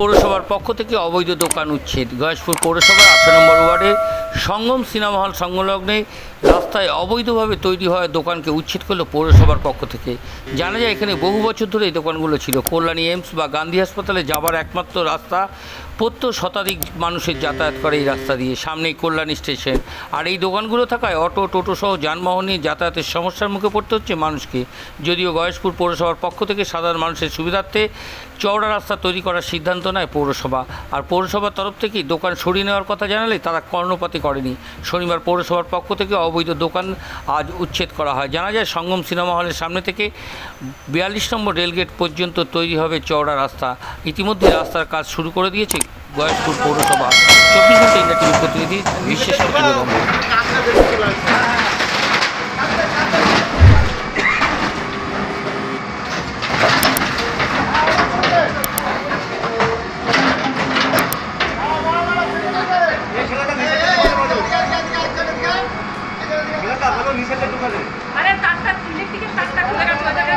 পৌরসভার পক্ষ থেকে অবৈধ দোকান উচ্ছেদ। গয়েশপুর পৌরসভার আঠারো নম্বর ওয়ার্ডের সঙ্গম সিনেমা হল সংলগ্নে রাস্তায় অবৈধভাবে তৈরি হওয়া দোকানকে উচ্ছেদ করল পৌরসভার পক্ষ থেকে। জানা যায়, এখানে বহু বছর ধরে এই দোকানগুলো ছিল। কল্যাণী এইমস বা গান্ধী হাসপাতালে যাবার একমাত্র রাস্তা প্রত্যেক শতাধিক মানুষের যাতায়াত করে এই রাস্তা দিয়ে। সামনেই কল্যাণী স্টেশন। আর এই দোকানগুলো থাকায় অটো, টোটো সহ যানবাহন যাতায়াতের সমস্যার মুখে পড়তে হচ্ছে মানুষকে। যদিও গয়েশপুর পৌরসভার পক্ষ থেকে সাধারণ মানুষের সুবিধার্থে চওড়া রাস্তা তৈরি করার সিদ্ধান্ত নেয় পৌরসভা। আর পৌরসভার তরফ থেকেই দোকান সরিয়ে নেওয়ার কথা জানালে তারা কর্ণপাতি করেনি। শনিবার পৌরসভার পক্ষ থেকে অবৈধ দোকান আজ উচ্ছেদ করা হয়। জানা যায়, সঙ্গম সিনেমা হলের সামনে থেকে বিয়াল্লিশ নম্বর রেলগেট পর্যন্ত তৈরি হবে চওড়া রাস্তা। ইতিমধ্যে রাস্তার কাজ শুরু করে দিয়েছে গয়েশপুর পৌরসভা। চব্বিশ ঘণ্টা ইন্ডিয়া টিভি প্রতিনিধি, বিশেষ আরে তারটা ইলেকট্রিকের তারটা খুলে গেছে ওই জায়গায়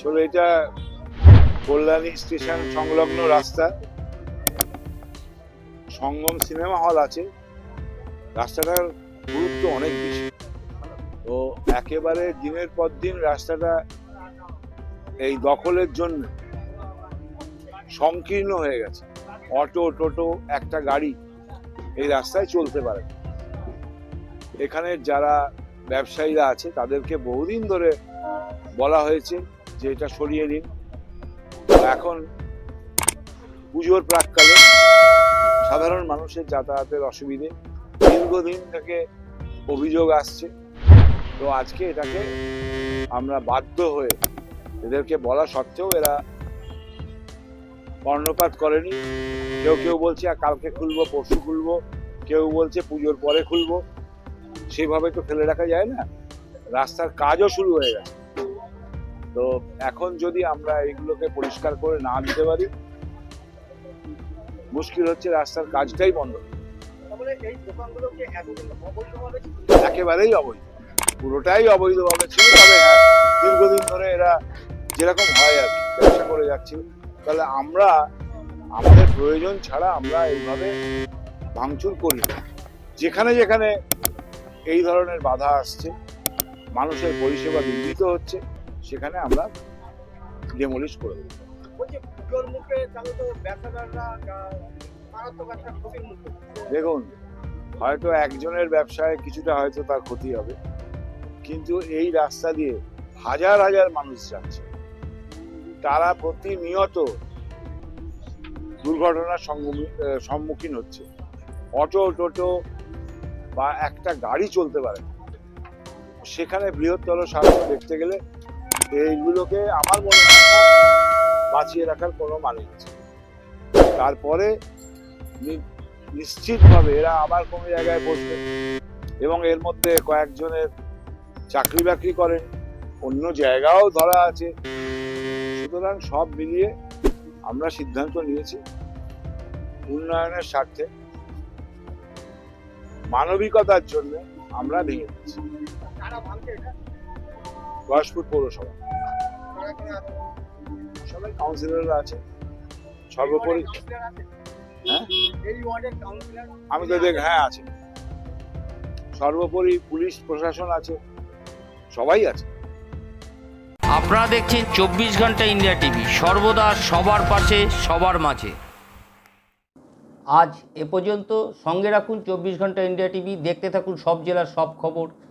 আসলে এটা কল্যাণী স্টেশন সংলগ্ন রাস্তা। সঙ্গম সিনেমা হল আছে। রাস্তাটার গুরুত্ব অনেক বেশি। তো একেবারে দিনের পর দিন রাস্তাটা এই দখলের জন্য সংকীর্ণ হয়ে গেছে। অটো, টোটো, একটা গাড়ি এই রাস্তায় চলতে পারে। এখানে যারা ব্যবসায়ীরা আছে তাদেরকে বহুদিন ধরে বলা হয়েছে যে এটা সরিয়ে তো এখন পুজোর প্রাককালে সাধারণ মানুষের যাতায়াতের অসুবিধে। দীর্ঘদিন থেকে অভিযোগ আসছে। তো আজকে এটাকে আমরা বাধ্য হয়ে এদেরকে বলা সত্ত্বেও এরা কর্ণপাত করেনি। কেউ কেউ বলছে, "আর কালকে খুলবো, পরশু খুলবো। কেউ বলছে, পুজোর পরে খুলবো। সেভাবে তো ফেলে রাখা যায় না। রাস্তার কাজও শুরু হয়ে গেছে। তো এখন যদি আমরা এইগুলোকে পরিষ্কার করে না দিতে পারি মুশকিল হচ্ছে রাস্তার কাজটাই বন্ধ। একেবারেই অবৈধ। পুরোটাই অবৈধভাবে ছিল তবে হ্যাঁ দীর্ঘদিন ধরে এরা যেরকম হয় আর কি ব্যবসা করে যাচ্ছে। তাহলে আমরা আমাদের প্রয়োজন ছাড়া আমরা এইভাবে ভাঙচুর করি যেখানে যেখানে এই ধরনের বাধা আসছে মানুষের পরিষেবা বিঘ্নিত হচ্ছে। সেখানে আমরা ডেমোলিশ করে দেবো। দেখুন হয়তো একজনের ব্যবসায় কিছুটা হয়তো তার ক্ষতি হবে কিন্তু এই রাস্তা দিয়ে হাজার হাজার মানুষ যাচ্ছে। তারা প্রতিনিয়ত দুর্ঘটনার সম্মুখীন হচ্ছে। অটো টোটো বা একটা গাড়ি চলতে পারে সেখানে বৃহত্তর স্বার্থ দেখতে গেলে এইগুলোকে আমার মনে হয় বাঁচিয়ে রাখার কোনো মানে আছে তারপরে নিশ্চিতভাবে এরা আবার কোনো জায়গায় বসবে এবং এর মধ্যে কয়েকজনের চাকরি বাকরি করেন, অন্য জায়গাও ধরা আছে। সুতরাং সব মিলিয়ে আমরা সিদ্ধান্ত নিয়েছি উন্নয়নের স্বার্থে মানবিকতার জন্য আমরা ভেঙে দিচ্ছি গয়েশপুর পৌরসভা। সবাই কাউন্সিলররা আছে। সর্বোপরি হ্যাঁ? আমি তো দেখ হ্যাঁ আছে। সর্বোপরি পুলিশ প্রশাসন আছে। সবাই আছে। আপনারা দেখছেন চব্বিশ ঘণ্টা ইন্ডিয়া টিভি। সর্বদা সবার পাশে সবার মাঝে। আজ এ পর্যন্ত সঙ্গে রাখুন চব্বিশ ঘণ্টা ইন্ডিয়া টিভি। দেখতে থাকুন সব জেলার সব খবর।